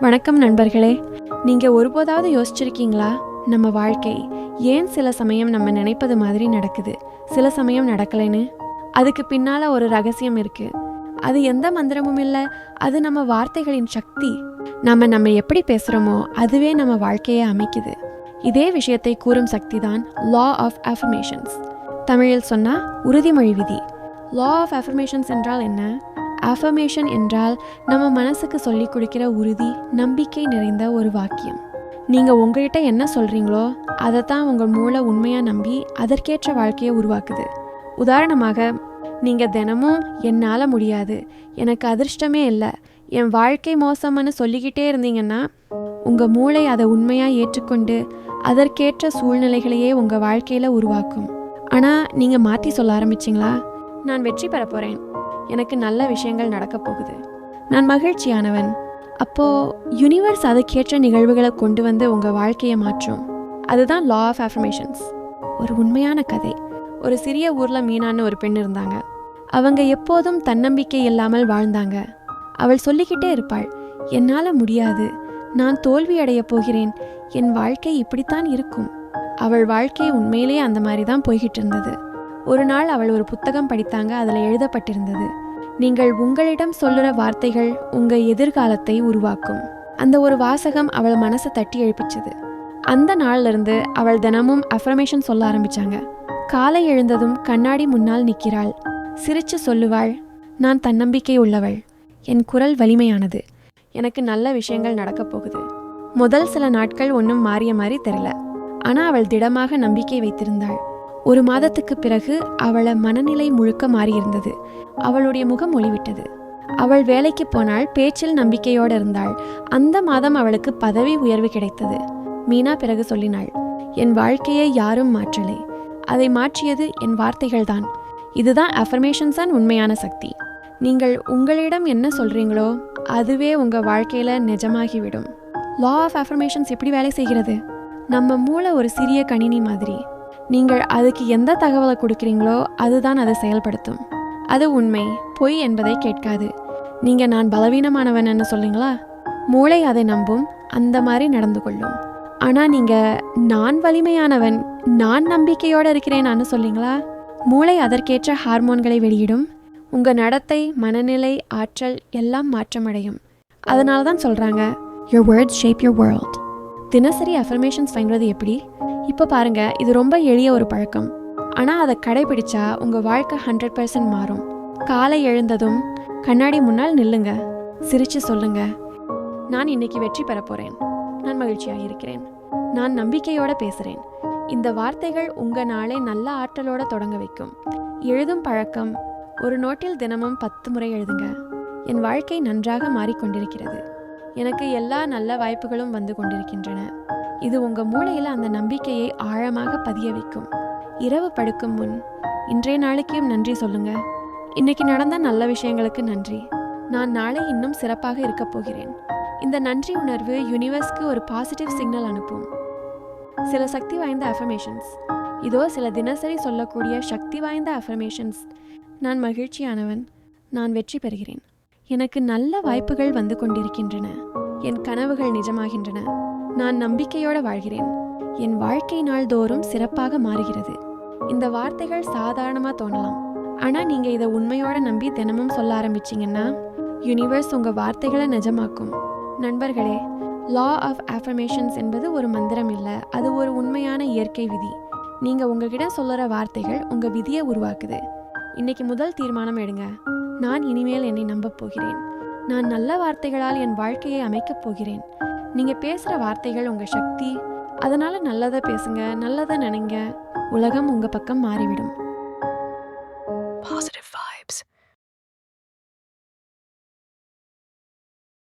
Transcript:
வணக்கம் நண்பர்களே. நீங்கள் ஒருபோதாவது யோசிச்சிருக்கீங்களா? நம்ம வாழ்க்கை ஏன் சில சமயம் நம்ம நினைப்பது மாதிரி நடக்குது? சில சமயம் நடக்கலைன்னு? அதுக்கு பின்னால் ஒரு ரகசியம் இருக்குது அது எந்த மந்திரமும் இல்லை. அது நம்ம வார்த்தைகளின் சக்தி. நம்ம நம்ம எப்படி பேசுகிறோமோ அதுவே நம்ம வாழ்க்கையை அமைக்குது. இதே விஷயத்தை கூறும் சக்தி தான் லா ஆஃப் அஃபர்மேஷன்ஸ் தமிழில் சொன்னால் உறுதிமொழி விதி. லா ஆஃப் அஃபர்மேஷன்ஸ் என்றால் என்ன? அஃபர்மேஷன் என்றால் நம்ம மனசுக்கு சொல்லி கொடுக்கிற உறுதி நம்பிக்கை நிறைந்த ஒரு வாக்கியம். நீங்கள் உங்கள்கிட்ட என்ன சொல்கிறீங்களோ அதை தான் உங்கள் மூளை உண்மையாக நம்பி அதற்கேற்ற வாழ்க்கையை உருவாக்குது. உதாரணமாக நீங்கள் தினமும் என்னால் முடியாது எனக்கு அதிர்ஷ்டமே இல்லை என் வாழ்க்கை மோசம்னு சொல்லிக்கிட்டே இருந்தீங்கன்னா உங்கள் மூளை அதை உண்மையாக ஏற்றுக்கொண்டு அதற்கேற்ற சூழ்நிலைகளையே உங்கள் வாழ்க்கையில் உருவாக்கும். ஆனால் நீங்கள் மாற்றி சொல்ல ஆரம்பிச்சிங்களா? நான் வெற்றி பெற போகிறேன் எனக்கு நல்ல விஷயங்கள் நடக்க போகுது. நான் மகிழ்ச்சியானவன். அப்போ யுனிவர்ஸ் அதுக்கேற்ற நிகழ்வுகளை கொண்டு வந்து உங்க வாழ்க்கையை மாற்றும். அதுதான் லா ஆஃப் அஃபர்மேஷன்ஸ் ஒரு உண்மையான கதை. ஒரு சிறிய ஊர்ல மீனான்னு ஒரு பெண் இருந்தாங்க. அவங்க எப்போதும் தன்னம்பிக்கை இல்லாமல் வாழ்ந்தாங்க. அவள் சொல்லிக்கிட்டே இருப்பாள் என்னால முடியாது. நான் தோல்வி அடையப் போகிறேன். என் வாழ்க்கை இப்படித்தான் இருக்கும். அவள் வாழ்க்கை உண்மையிலேயே அந்த மாதிரி தான் போய்கிட்டு இருந்தது. ஒரு நாள் அவள் ஒரு புத்தகம் படித்தாங்க அதில் எழுதப்பட்டிருந்தது. நீங்கள் உங்களிடம் சொல்லுற வார்த்தைகள் உங்க எதிர்காலத்தை உருவாக்கும். அந்த ஒரு வாசகம் அவள் மனசை தட்டி எழுப்பிச்சது. அந்த நாள்ல இருந்து அவள் தினமும் அஃபர்மேஷன் சொல்ல ஆரம்பிச்சாங்க. காலை எழுந்ததும் கண்ணாடி முன்னால் நிற்கிறாள். சிரிச்சு சொல்லுவாள் நான் தன்னம்பிக்கை உள்ளவள். என் குரல் வலிமையானது. எனக்கு நல்ல விஷயங்கள் நடக்கப் போகுது. முதல் சில நாட்கள் ஒன்றும் மாறிய மாதிரி தெரியல. ஆனால் அவள் திடமாக நம்பிக்கை வைத்திருந்தாள். ஒரு மாதத்துக்கு பிறகு அவள மனநிலை முழுக்க மாறியிருந்தது. அவளுடைய முகம் ஒளிவிட்டது. அவள் வேலைக்கு போனால் பேச்சில் நம்பிக்கையோடு இருந்தாள். அந்த மாதம் அவளுக்கு பதவி உயர்வு கிடைத்தது. மீனா பிறகு சொல்லினாள் என் வாழ்க்கையை யாரும் மாற்றலை. அதை மாற்றியது என் வார்த்தைகள்தான். இதுதான் அஃபர்மேஷன்ஸ் தான் உண்மையான சக்தி. நீங்கள் உங்களிடம் என்ன சொல்றீங்களோ அதுவே உங்க வாழ்க்கையில நிஜமாகிவிடும். லா ஆஃப் அஃபர்மேஷன்ஸ் எப்படி வேலை செய்கிறது? நம்ம மூளை ஒரு சிறிய கணினி மாதிரி. நீங்கள் அதுக்கு எந்த தகவலை கொடுக்குறீங்களோ அதுதான் அதை செயல்படுத்தும். அது உண்மை பொய் என்பதை கேட்காது. நீங்கள் நான் பலவீனமானவன்னு சொல்லுங்களா மூளை அதை நம்பும் அந்த மாதிரி நடந்து கொள்ளும். ஆனால் நீங்கள் நான் வலிமையானவன் நான் நம்பிக்கையோடு இருக்கிறேன்னு சொல்லிங்களா மூளை அதற்கேற்ற ஹார்மோன்களை வெளியிடும். உங்கள் நடத்தை மனநிலை ஆற்றல் எல்லாம் மாற்றமடையும். அதனால தான் சொல்கிறாங்க your word shape your world தினசரி அஃபர்மேஷன்ஸ் வாங்குறது எப்படி? இப்போ பாருங்க இது ரொம்ப எளிய ஒரு பழக்கம். ஆனால் அதை கடைபிடிச்சா உங்கள் வாழ்க்கை ஹண்ட்ரட் பர்சன்ட் மாறும். காலை எழுந்ததும் கண்ணாடி முன்னால் நில்லுங்க. சிரித்து சொல்லுங்க. நான் இன்னைக்கு வெற்றி பெற போகிறேன் நான் மகிழ்ச்சியாக இருக்கிறேன். நான் நம்பிக்கையோட பேசுகிறேன் இந்த வார்த்தைகள் உங்கள் நாளை நல்ல ஆற்றலோட தொடங்க வைக்கும். எழுதும் பழக்கம் ஒரு நோட்டில் தினமும் பத்து முறை எழுதுங்க. என் வாழ்க்கை நன்றாக மாறிக்கொண்டிருக்கிறது. எனக்கு எல்லா நல்ல வாய்ப்புகளும் வந்து கொண்டிருக்கின்றன. இது உங்க மூளையில் அந்த நம்பிக்கையை ஆழமாக பதிய வைக்கும். இரவு படுக்கும் முன் இன்றைய நாளைக்கும் நன்றி சொல்லுங்க. இன்னைக்கு நடந்த நல்ல விஷயங்களுக்கு நன்றி. நான் நாளை இன்னும் சிறப்பாக இருக்கப் போகிறேன். இந்த நன்றி உணர்வு யூனிவர்ஸ்க்கு ஒரு பாசிட்டிவ் சிக்னல் அனுப்பும். சில சக்தி வாய்ந்த அஃபர்மேஷன்ஸ் இதோ சில தினசரி சொல்லக்கூடிய சக்தி வாய்ந்த அஃபர்மேஷன்ஸ் நான் மகிழ்ச்சியானவன். நான் வெற்றி பெறுகிறேன். எனக்கு நல்ல வாய்ப்புகள் வந்து கொண்டிருக்கின்றன. என் கனவுகள் நிஜமாகின்றன. நான் நம்பிக்கையோடு வாழ்கிறேன். என் வாழ்க்கை நாள்தோறும் சிறப்பாக மாறுகிறது. இந்த வார்த்தைகள் சாதாரணமாக தோணலாம். ஆனால் நீங்கள் இதை உண்மையோட நம்பி தினமும் சொல்ல ஆரம்பிச்சீங்கன்னா யூனிவர்ஸ் உங்கள் வார்த்தைகளை நிஜமாக்கும். நண்பர்களே லா ஆஃப் அஃபர்மேஷன்ஸ் என்பது ஒரு மந்திரம் இல்லை. அது ஒரு உண்மையான இயற்கை விதி. நீங்கள் உங்ககிட்ட சொல்லுற வார்த்தைகள் உங்கள் விதியை உருவாக்குது. இன்னைக்கு முதல் தீர்மானம் எடுங்க. நான் இனிமேல் என்னை நம்பப் போகிறேன். நான் நல்ல வார்த்தைகளால் என் வாழ்க்கையை அமைக்கப் போகிறேன். நீங்கள் பேசுகிற வார்த்தைகள் உங்கள் சக்தி. அதனால் நல்லதை பேசுங்க நல்லதை நினைங்க. உலகம் உங்கள் பக்கம் மாறிவிடும்.